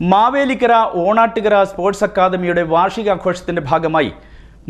Mavelikkara Onattukara sports അക്കാദമിയുടെ വാർഷികാഘോഷത്തിന്റെ ഭാഗമായി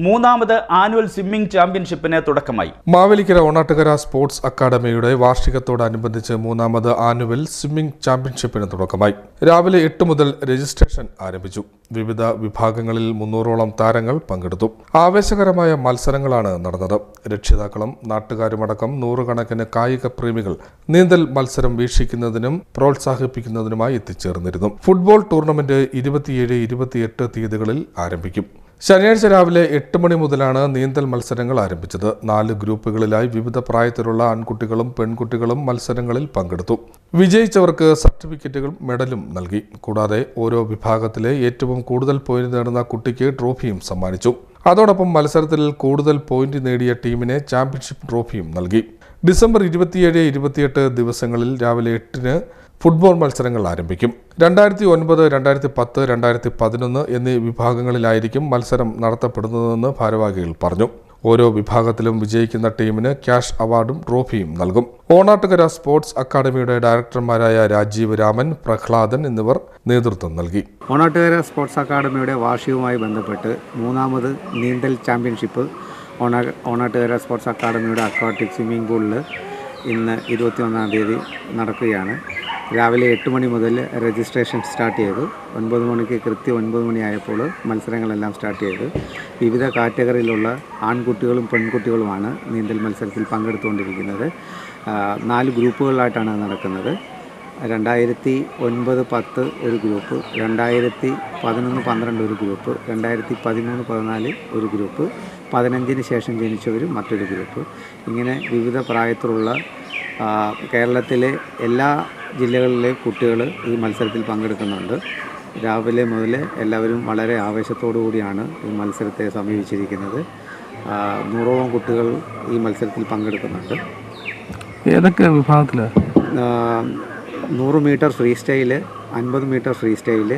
മൂന്നാമത് ആനുവൽ സ്വിമ്മിംഗ് ചാമ്പ്യൻഷിപ്പിന് തുടക്കമായി. മാവേലിക്കര ഓണാട്ടുകര സ്പോർട്സ് അക്കാദമിയുടെ വാർഷികത്തോടനുബന്ധിച്ച് മൂന്നാമത് ആനുവൽ സ്വിമ്മിംഗ് ചാമ്പ്യൻഷിപ്പിന് തുടക്കമായി. രാവിലെ എട്ട് മുതൽ രജിസ്ട്രേഷൻ ആരംഭിച്ചു. വിവിധ വിഭാഗങ്ങളിൽ മുന്നൂറോളം താരങ്ങൾ പങ്കെടുത്തു. ആവേശകരമായ മത്സരങ്ങളാണ് നടന്നത്. രക്ഷിതാക്കളും നാട്ടുകാരുമടക്കം നൂറുകണക്കിന് കായിക പ്രേമികൾ നീന്തൽ മത്സരം വീക്ഷിക്കുന്നതിനും പ്രോത്സാഹിപ്പിക്കുന്നതിനുമായി എത്തിച്ചേർന്നിരുന്നു. ഫുട്ബോൾ ടൂർണമെന്റ് ഇരുപത്തിയേഴ് ഇരുപത്തിയെട്ട് തീയതികളിൽ ആരംഭിക്കും. ശനിയാഴ്ച രാവിലെ എട്ട് മണി മുതലാണ് നീന്തൽ മത്സരങ്ങൾ ആരംഭിച്ചത്. നാല് ഗ്രൂപ്പുകളിലായി വിവിധ പ്രായത്തിലുള്ള ആൺകുട്ടികളും പെൺകുട്ടികളും മത്സരങ്ങളിൽ പങ്കെടുത്തു. വിജയിച്ചവർക്ക് സർട്ടിഫിക്കറ്റുകളും മെഡലും നൽകി. കൂടാതെ ഓരോ വിഭാഗത്തിലെ ഏറ്റവും കൂടുതൽ പോയിന്റ് നേടുന്ന കുട്ടിക്ക് ട്രോഫിയും സമ്മാനിച്ചു. അതോടൊപ്പം മത്സരത്തിൽ കൂടുതൽ പോയിന്റ് നേടിയ ടീമിനെ ചാമ്പ്യൻഷിപ്പ് ട്രോഫിയും നൽകി. ഡിസംബർ ഇരുപത്തിയേഴ് ഇരുപത്തിയെട്ട് ദിവസങ്ങളിൽ രാവിലെ എട്ടിന് ഫുട്ബോൾ മത്സരങ്ങൾ ആരംഭിക്കും. രണ്ടായിരത്തി ഒൻപത് രണ്ടായിരത്തി പത്ത് രണ്ടായിരത്തി പതിനൊന്ന് എന്നീ വിഭാഗങ്ങളിലായിരിക്കും മത്സരം നടത്തപ്പെടുന്നതെന്ന് ഭാരവാഹികൾ പറഞ്ഞു. ഓരോ വിഭാഗത്തിലും വിജയിക്കുന്ന ടീമിന് ക്യാഷ് അവാർഡും ട്രോഫിയും നൽകും. ഓണാട്ടുകര സ്പോർട്സ് അക്കാദമിയുടെ ഡയറക്ടർമാരായ രാജീവ് രാമൻ പ്രഹ്ലാദൻ എന്നിവർ നേതൃത്വം നൽകി. ഓണാട്ടുകര സ്പോർട്സ് അക്കാദമിയുടെ വാർഷികവുമായി ബന്ധപ്പെട്ട് മൂന്നാമത് നീന്തൽ ചാമ്പ്യൻഷിപ്പ് ഓണ ഓണാട്ടുകര സ്പോർട്സ് അക്കാദമിയുടെ അക്വാട്ടിക് സ്വിമ്മിംഗ് പൂളിൽ ഇന്ന് ഇരുപത്തിയൊന്നാം തീയതി നടക്കുകയാണ്. രാവിലെ എട്ട് മണി മുതൽ രജിസ്ട്രേഷൻ സ്റ്റാർട്ട് ചെയ്തു. ഒൻപത് മണിക്ക് കൃത്യം ഒൻപത് മണിയായപ്പോൾ മത്സരങ്ങളെല്ലാം സ്റ്റാർട്ട് ചെയ്തു. വിവിധ കാറ്റഗറിയിലുള്ള ആൺകുട്ടികളും പെൺകുട്ടികളുമാണ് നീന്തൽ മത്സരത്തിൽ പങ്കെടുത്തുകൊണ്ടിരിക്കുന്നത്. നാല് ഗ്രൂപ്പുകളിലായിട്ടാണ് നടക്കുന്നത്. രണ്ടായിരത്തി ഒൻപത് പത്ത് ഒരു ഗ്രൂപ്പ് രണ്ടായിരത്തി പതിനൊന്ന് പന്ത്രണ്ട് ഒരു ഗ്രൂപ്പ് രണ്ടായിരത്തി പതിമൂന്ന് പതിനാല് ഒരു ഗ്രൂപ്പ് പതിനഞ്ചിന് ശേഷം ജനിച്ചവരും മറ്റൊരു ഗ്രൂപ്പ്. ഇങ്ങനെ വിവിധ പ്രായത്തിലുള്ള കേരളത്തിലെ എല്ലാ ജില്ലകളിലെ കുട്ടികൾ ഈ മത്സരത്തിൽ പങ്കെടുക്കുന്നുണ്ട്. രാവിലെ മുതൽ എല്ലാവരും വളരെ ആവേശത്തോടു കൂടിയാണ് ഈ മത്സരത്തെ സമീപിച്ചിരിക്കുന്നത്. നൂറോളം കുട്ടികൾ ഈ മത്സരത്തിൽ പങ്കെടുക്കുന്നുണ്ട്. ഏതൊക്കെ വിഭാഗത്തിൽ നൂറ് മീറ്റർ ഫ്രീ സ്റ്റൈൽ അൻപത് മീറ്റർ ഫ്രീ സ്റ്റൈൽ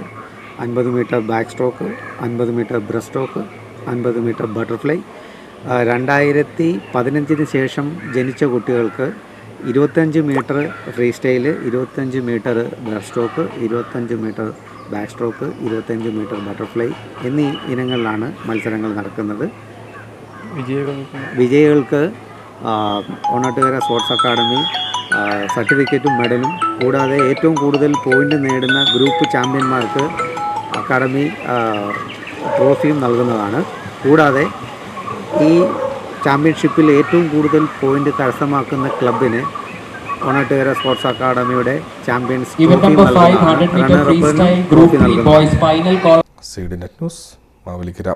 അൻപത് മീറ്റർ ബാക്ക് സ്ട്രോക്ക് അൻപത് മീറ്റർ ബ്രസ്റ്റ് സ്ട്രോക്ക് അൻപത് മീറ്റർ ബട്ടർഫ്ലൈ. രണ്ടായിരത്തി പതിനഞ്ചിന് ശേഷം ജനിച്ച കുട്ടികൾക്ക് ഇരുപത്തഞ്ച് മീറ്റർ ഫ്രീ സ്റ്റൈൽ ഇരുപത്തഞ്ച് മീറ്റർ ബ്രസ്റ്റ് സ്ട്രോക്ക് ഇരുപത്തഞ്ച് മീറ്റർ ബാക്ക് സ്ട്രോക്ക് ഇരുപത്തഞ്ച് മീറ്റർ ബട്ടർഫ്ലൈ എന്നീ ഇനങ്ങളിലാണ് മത്സരങ്ങൾ നടക്കുന്നത്. വിജയികൾക്ക് ഓണാട്ടുകര സ്പോർട്സ് അക്കാഡമി സർട്ടിഫിക്കറ്റും മെഡലും കൂടാതെ ഏറ്റവും കൂടുതൽ പോയിന്റ് നേടുന്ന ഗ്രൂപ്പ് ചാമ്പ്യന്മാർക്ക് അക്കാഡമി ട്രോഫിയും നൽകുന്നതാണ്. കൂടാതെ ഈ ചാമ്പ്യൻഷിപ്പിൽ ഏറ്റവും കൂടുതൽ പോയിന്റ് കരസ്ഥമാക്കുന്ന ക്ലബിന് ഓണട്ടുകര സ്പോർട്സ് അക്കാദമിയുടെ ചാമ്പ്യൻസ് ട്രോഫി നൽകുന്നു 500 നൽകുന്നതാണ്. meter റണ്ണറപ്പിന് freestyle ട്രോഫി group 3 നൽകുന്നതാണ്. boys final call. C D net news Mavelikkara.